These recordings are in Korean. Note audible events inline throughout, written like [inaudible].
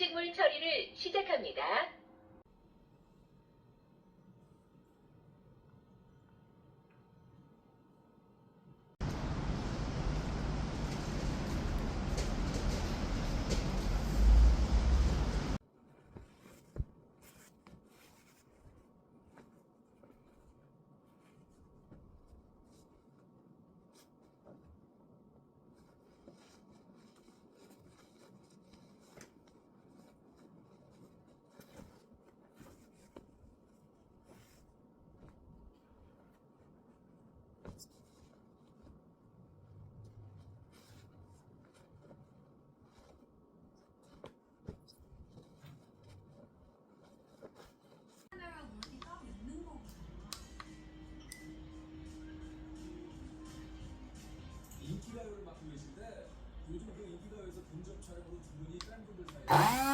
음식물 처리를 시작합니다. [laughs]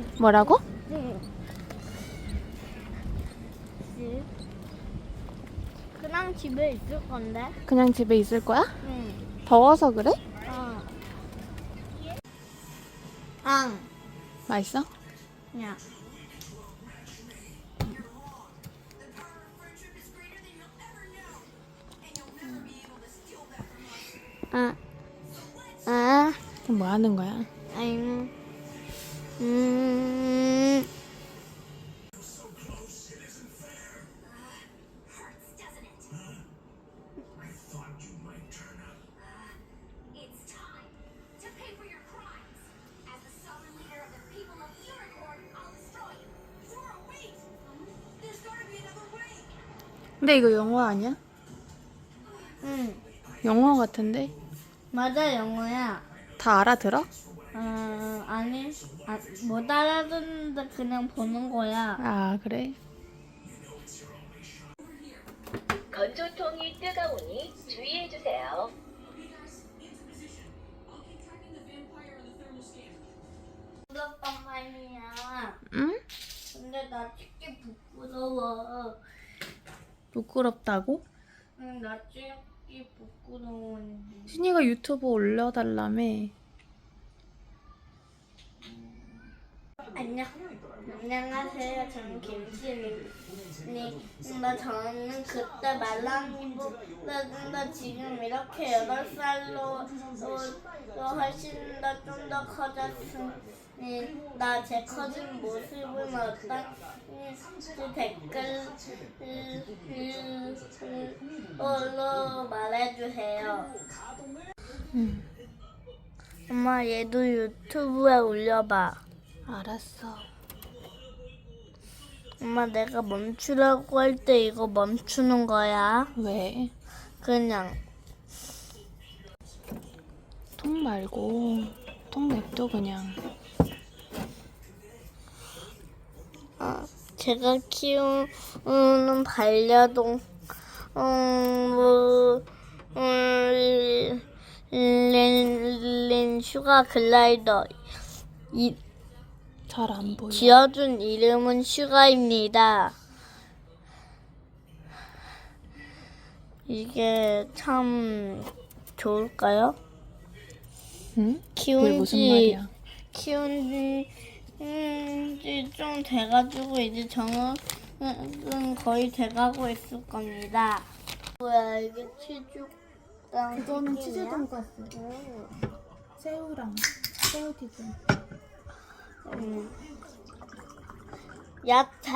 [laughs] 뭐라고? 그냥 집에 있을 건데. 그냥 집에 있을 거야? 응. 더워서 그래? 어. 앙. 맛있어? 야. 아. 아. 뭐 하는 거야? 아잉. 음. 근데 이거 영어 아니야? 응. 영어 같은데? 맞아 영어야. 다 알아들어? 어, 아니, 아, 못 알아듣는데 그냥 보는 거야. 아 그래? 건조통이 뜨거우니 주의해주세요. 말이야. 응? 근데 나 찍기 부끄러워. 부끄럽다고? 응, 나 찍기 부끄러운데. 신이가 유튜브 올려달라며 안녕. 안녕하세요. 저는 김신입니다. 저는 그때 말랑이보다 지금 이렇게 여덟 살로 훨씬 더 좀 더 커졌습니다. 제 커진 모습은 어떤지 댓글로 말해주세요. 응 엄마 얘도 유튜브에 올려봐. 알았어 엄마 내가 멈추라고 할 때 이거 멈추는 거야. 왜? 그냥 통 말고 통 냅둬 그냥 어, 제가 키우는 반려동 음, 뭐, 음, 린, 린 슈가 글라이더 이, 잘 안 보여 지어준 이름은 슈가입니다. 이게 참 좋을까요? 응? 키운 그게 무슨 지 말이야 키운 지, 음, 지좀 돼가지고 이제 정은 거의 돼가고 있을 겁니다. 뭐야 이게 치즈랑 그거는? 치즈 돈가스 음, 새우랑 새우튀김 음. 야채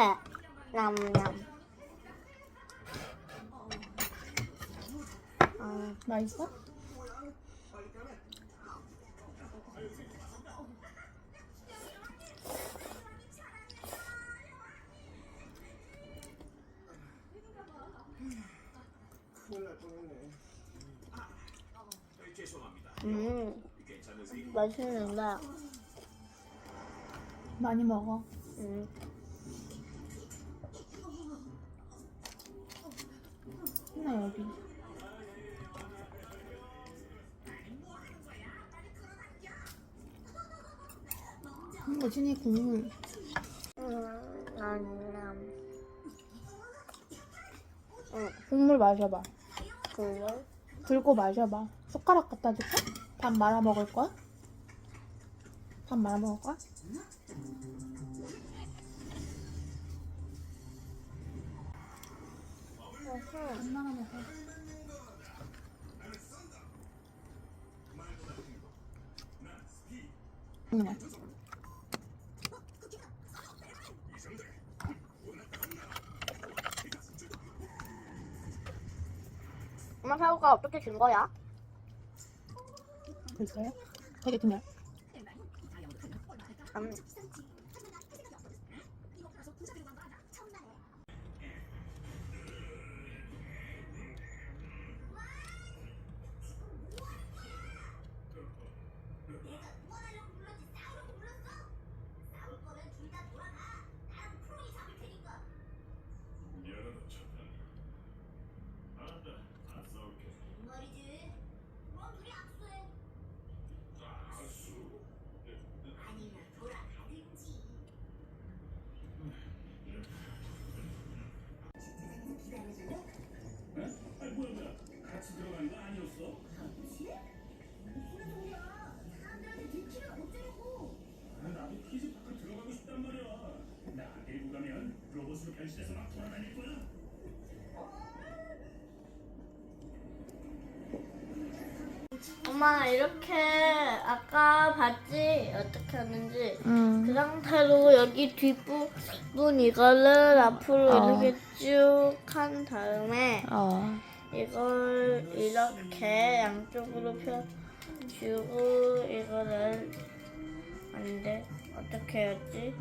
냠냠. 어, 맛있어? 음, 맛있는데. 많이 먹어 음. 신나 여기 여진이 국물. 응. 국물 마셔봐. 그걸 들고 마셔봐. 숟가락 갖다 줄까? 밥 말아 먹을 거야? 밥 말아 먹을 거야? 응. 엄마 사우가 어떻게 준 거야? 글쎄요. 되게 그냥. 음. 돌아다닐 거야 엄마 이렇게 아까 봤지 어떻게 하는지 응. 그 상태로 여기 뒷부분 이거를 앞으로 어. 이렇게 쭉 한 다음에 어. 이걸 이렇게 양쪽으로 펴주고 이거를 안돼 어떻게 해야지